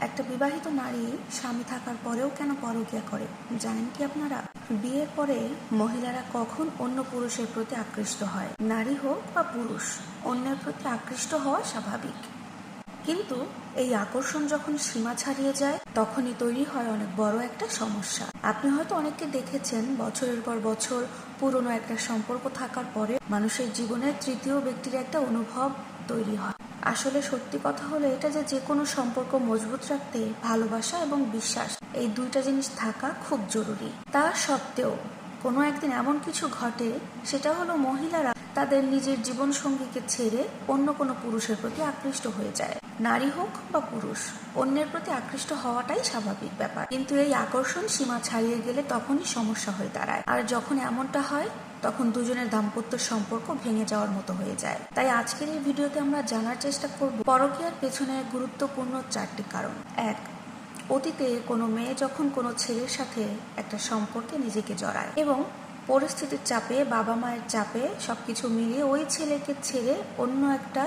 একটা বিবাহিত নারী স্বামী থাকার পরেও কেন পরকিয়া করে? জানেন কি আপনারা? বিয়ের পরে মহিলারা কখন অন্য পুরুষের প্রতি আকৃষ্ট হয়? নারী হোক বা পুরুষ, অন্যের প্রতি আকৃষ্ট হওয়া স্বাভাবিক। কিন্তু এই আকর্ষণ যখন সীমা ছাড়িয়ে যায়, তখনই তৈরি হয় অনেক বড় একটা সমস্যা। আপনি হয়তো অনেককে দেখেছেন, বছরের পর বছর পুরনো একটা সম্পর্ক থাকার পরে মানুষের জীবনের তৃতীয় ব্যক্তির একটা অনুভব তৈরি হয়। আসলে সত্যি কথা হলো এটা যে যে কোনো সম্পর্ক মজবুত রাখতে ভালোবাসা এবং বিশ্বাস, এই দুইটা জিনিস থাকা খুব জরুরি। তা সত্ত্বেও কোনো একদিন এমন কিছু ঘটে, সেটা হলো মহিলারা তাদের নিজের জীবন সঙ্গীকে ছেড়ে অন্য কোনো পুরুষের প্রতি আকৃষ্ট হয়ে যায়। নারী হোক বা পুরুষ, অন্যের প্রতি আকৃষ্ট হওয়াটাই স্বাভাবিক ব্যাপার। কিন্তু এই আকর্ষণ সীমা ছাড়িয়ে গেলে তখনই সমস্যা হয়ে দাঁড়ায়। আর যখন এমনটা হয় তখন দুজনের দাম্পত্য সম্পর্ক ভেঙে যাওয়ার মতো হয়ে যায়। তাই আজকের এই ভিডিওতে আমরা জানার চেষ্টা করব পরকীয়ার পেছনে গুরুত্বপূর্ণ চারটি কারণ। এক, অতীতে কোনো মেয়ে যখন কোনো ছেলের সাথে একটা সম্পর্কে নিজেকে জড়ায় এবং পরিস্থিতির চাপে বাবা মায়ের চাপে সবকিছু মিলিয়ে ওই ছেলেকে ছেড়ে অন্য একটা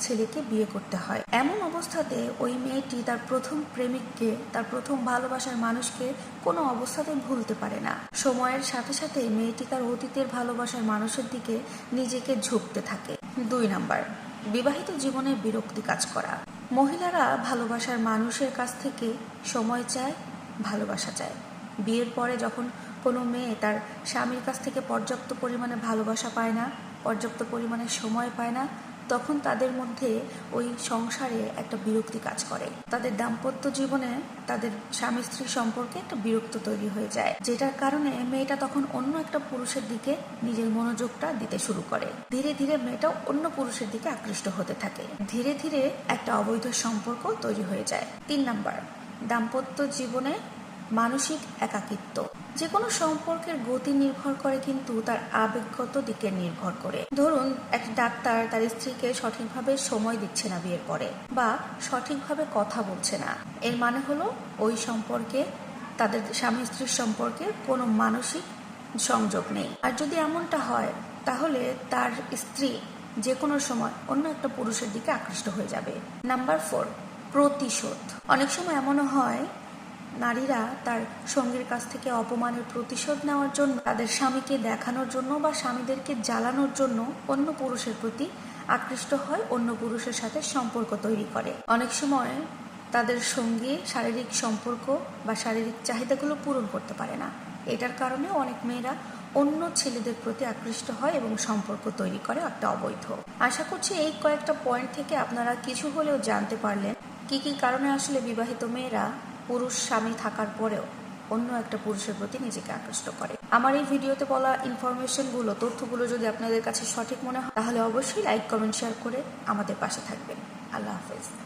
ছেলেকে বিয়ে করতে হয়। এমন অবস্থাতে ওই মেয়েটি তার প্রথম প্রেমিককে, তার প্রথম ভালোবাসার মানুষকে কোনো অবস্থাতে ভুলতে পারে না। সময়ের সাথে সাথে মেয়েটি তার অতীতের ভালোবাসার মানুষের দিকে নিজেকে ঝুঁকতে থাকে। দুই নাম্বার, বিবাহিত জীবনে বিরক্তি কাজ করা। মহিলারা ভালোবাসার মানুষের কাছ থেকে সময় চায়, ভালোবাসা চায়। বিয়ের পরে যখন কোনো মেয়ে তার স্বামীর কাছ থেকে পর্যাপ্ত পরিমাণে ভালোবাসা পায় না, পর্যাপ্ত পরিমাণে সময় পায় না তখন তাদের মধ্যে ওই সংসারে একটা বিরক্তি কাজ করে। তাদের দাম্পত্য জীবনে তাদের স্বামী স্ত্রী সম্পর্কে একটা বিরক্ত তৈরি হয়ে যায়, যেটার কারণে মেয়েটা তখন অন্য একটা পুরুষের দিকে নিজের মনোযোগটা দিতে শুরু করে। ধীরে ধীরে মেয়েটাও অন্য পুরুষের দিকে আকৃষ্ট হতে থাকে। ধীরে ধীরে একটা অবৈধ সম্পর্ক তৈরি হয়ে যায়। তিন নাম্বার, দাম্পত্য জীবনে মানসিক একাকিত্ব। যে কোনো সম্পর্কের গতি নির্ভর করে কিন্তু তার আবেগগত দিকে নির্ভর করে। ধরুন, এক ডাক্তার তার স্ত্রীকে সঠিকভাবে সময় দিচ্ছে না বিয়ের পরে বা সঠিকভাবে কথা বলছে না। এর মানে হলো, ওই সম্পর্কে, তাদের স্বামী স্ত্রীর সম্পর্কে কোনো মানসিক সংযোগ নেই। আর যদি এমনটা হয়, তাহলে তার স্ত্রী যে কোনো সময় অন্য একটা পুরুষের দিকে আকৃষ্ট হয়ে যাবে। নাম্বার ফোর, প্রতিশোধ। অনেক সময় এমনও হয় নারীরা তার সঙ্গীর কাছ থেকে অপমানের প্রতিশোধ নেওয়ার জন্য, তাদের স্বামীকে দেখানোর জন্য বা স্বামীদেরকে জ্বালানোর জন্য অন্য পুরুষের প্রতি আকৃষ্ট হয়, অন্য পুরুষের সাথে সম্পর্ক তৈরি করে। অনেক সময় তাদের সঙ্গে শারীরিক সম্পর্ক বা শারীরিক চাহিদাগুলো পূরণ করতে পারে না। এটার কারণে অনেক মেয়েরা অন্য ছেলেদের প্রতি আকৃষ্ট হয় এবং সম্পর্ক তৈরি করে একটা অবৈধ। আশা করছি এই কয়েকটা পয়েন্ট থেকে আপনারা কিছু হলেও জানতে পারলেন কি কি কারণে আসলে বিবাহিত মেয়েরা পুরুষ স্বামী থাকার পরেও অন্য একটা পুরুষের প্রতি নিজেকে আকৃষ্ট করে। আমার এই ভিডিওতে বলা ইনফরমেশনগুলো তথ্যগুলো যদি আপনাদের কাছে সঠিক মনে হয়, তাহলে অবশ্যই লাইক কমেন্ট শেয়ার করে আমাদের পাশে থাকবেন। আল্লাহ হাফেজ।